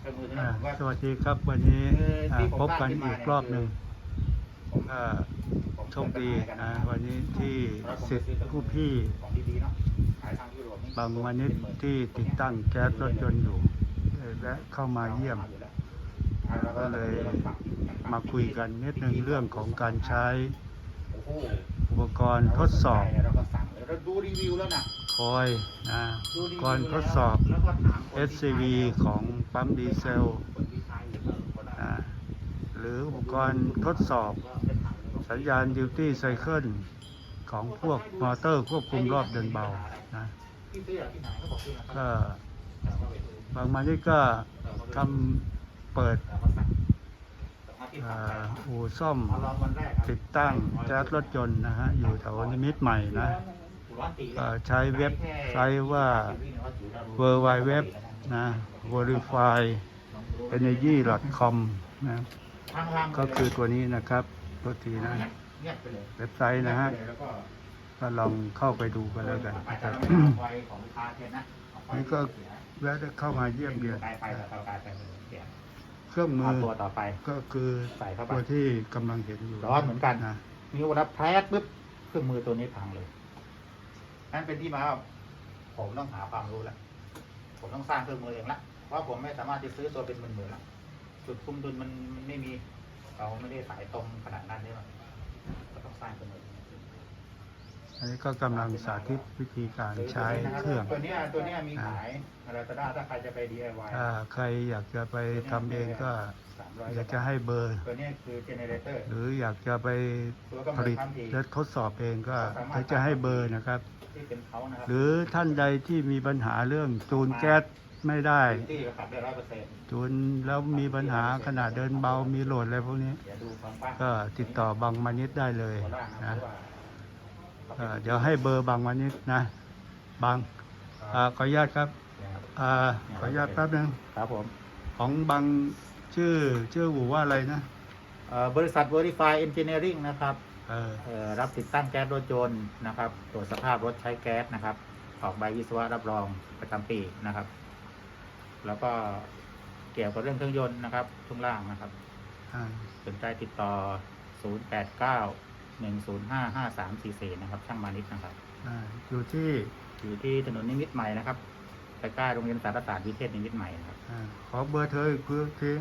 เครื่องมือตัวอ่านี้ผมว่าสวัสดีครับวันนี้คืออ่าที่ผมพบกันตั้งขึ้นมาอีกรอบหนึ่งผมก็ผมโชคดีเปิปัญหานะกัวันนี้ที่สิทธิ์ผู้พี่ของดีๆเนาะขายทางยุโรปนี่บางวันนี้ที่ติดตั้งแก๊สรถยนต์อยู่เอ่อและเข้ามาเยี่ยม ก็เลยมาคุยกันนิดนึงเรื่องของการใช้โอ้โหอุปกรณ์ทดสอบ อยนะก่อนทดสอบ SCV ของปั๊มดีเซลนะหรืออุปกรณ์ทดสอบสัญญาณดิวตี้ไซเคิลของพวกมอเตอร์ควบคุมรอบเดินเบานะก็บางมานี่ก็ทำเปิดอู่ซ่อมติดตั้งแจ๊สรถยนต์นะฮะ อยู่แถวนิมิตใหม่นะ ใช้เว็บไซต์ว่า w w w นะ verify energy com นะก็คือตัวนี้นะครับตัวทีนะเงียบไปเลยเว็บไซต์นะฮะแล้วก็ก็ลองเข้าไปดูกันแล้วกันไปนะคแต่รับเราไม่เอาไฟของลูกค้าเทนนะเอาไฟนี่ก็แวะเข้ามาเยี่ยมเยียนกลายไปแต่เรากลายไปเลยเปลี่ยนเครื่องมืเอาอตัวต่อไปก็คือใส่เข้าไปตัวที่กำลังเห็นอยู่ร้อนเหมือนกันนะนิ้วรับแพรดปุ๊บเครื่องมือตัวนี้พังเลย นั่นเป็นที่มาว่าผมต้องหาความรู้แล้วผมต้องสร้างเครื่องมือเองละเพราะผมไม่สามารถจะซื้อตัวเป็นหมื่นๆละจุดคุ้มดุลมันมันไม่มี เราไม่ได้สายตรงขนาดนั้นใช่ไหมก็ต้องสร้างเครื่องมือ อันนี้ก็กำลังสาธิตวิธีการใช้เครื่องตัวเนี้ยตัวเนี้ยมีขายอะไรก็ได้ถ้าใครจะไป DIY ถ้าใครอยากจะไปทำเองก็สามร้อยอยากจะให้เบอร์ ตัวเนี้ยคือเจเนเรเตอร์หรืออยากจะไปตัวผกำเนิลิดตทำเองและทดสอบเองก็ก็จะให้เบอร์นะครับที่เป็นเขานะครับ หรือท่านใดที่มีปัญหาเรื่องจูนแก๊สไม่ได้ที่ก็ขับได้ร้อยเปอร์เซ็นต์จูนแล้วมีปัญหาขนาดเดินเบามีโหลดอะไรพวกนี้เดี๋ยวดูความกว้างก็ติดต่อบางมานิดได้เลยหัวล่างนะนะ เพราะว่าก็เดี๋ยวให้เบอร์บางมานิดนะ บางอ่าขออนุญาตครับอ่าขออนุญาตแป๊บนึงครับผม ของบางชื่อชื่อหูว่าอะไรนะเอ่อบริษัท Verify Engineering นะครับเออเอ่อรับติดตั้งแก๊สรถยนต์นะครับ ตรวจสภาพรถใช้แก๊สนะครับ ออกใบวิศวะรับรองประจำปีนะครับ แล้วก็เกี่ยวกับเรื่องเครื่องยนต์นะครับช่วงล่างนะครับ อ่าสนใจติดต่อ 089 105 5344นะครับ ช่างมานิดนะครับ อ่าอยู่ที่อยู่ที่ถนนนิมิตรใหม่นะครับใกล้ๆโรงเรียนสารศาสตร์วิเทศนิมิตรใหม่นะครับอ่าขอเบอร์เธออีกเพื่อที089 105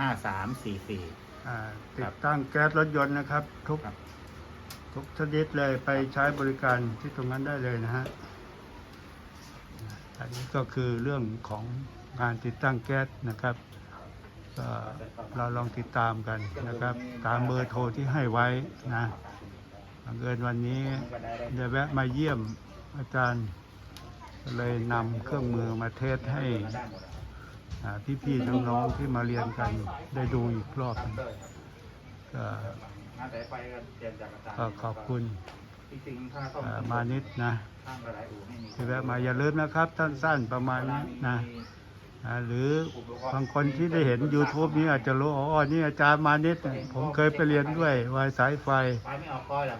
5344อ่าติดตั้งแก๊สรถยนต์นะครับ ทุกครับ ทุกชนิดเลยไปใช้บริการที่ตรงนั้นได้เลยนะฮะอันนี้ก็คือเรื่องของการติดตั้งแก๊สนะครับ ก็เราลองติดตามกันนะครับ ตามเบอร์โทรที่ให้ไว้นะบังเอิญวันนี้ได้แวะมาเยี่ยมอาจารย์เลยนำเครื่องมือมาเทสให้อ่พี่ๆน้องๆที่มาเรียนกันได้ดูอีกรอบหนึ่งก็งานสายไฟก็เตรียมจากอขอบคุณจริงๆถ้าต้องอ่ามานิดนะที่แวะมาอย่าลืมนะครับท่านสั้นประมาณนี้นะ หรือบางคนที่ได้เห็น YouTube นี้อาจจะรู้อ๋อนี่อาจารย์มานิดเนี่ยผมเคยไปเรียนด้วยวายสายไฟ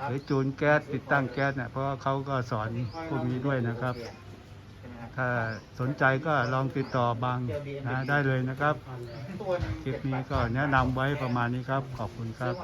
หรือจูนแก๊สติดตั้งแก๊สเนี่ยเพราะว่าเขาก็สอนพวกนี้ด้วยนะครับ ถ้าสนใจก็ลองติดต่อบางนะได้เลยนะครับ คลิปนี้ก็แนะนำไว้ประมาณนี้ครับ ขอบคุณครับ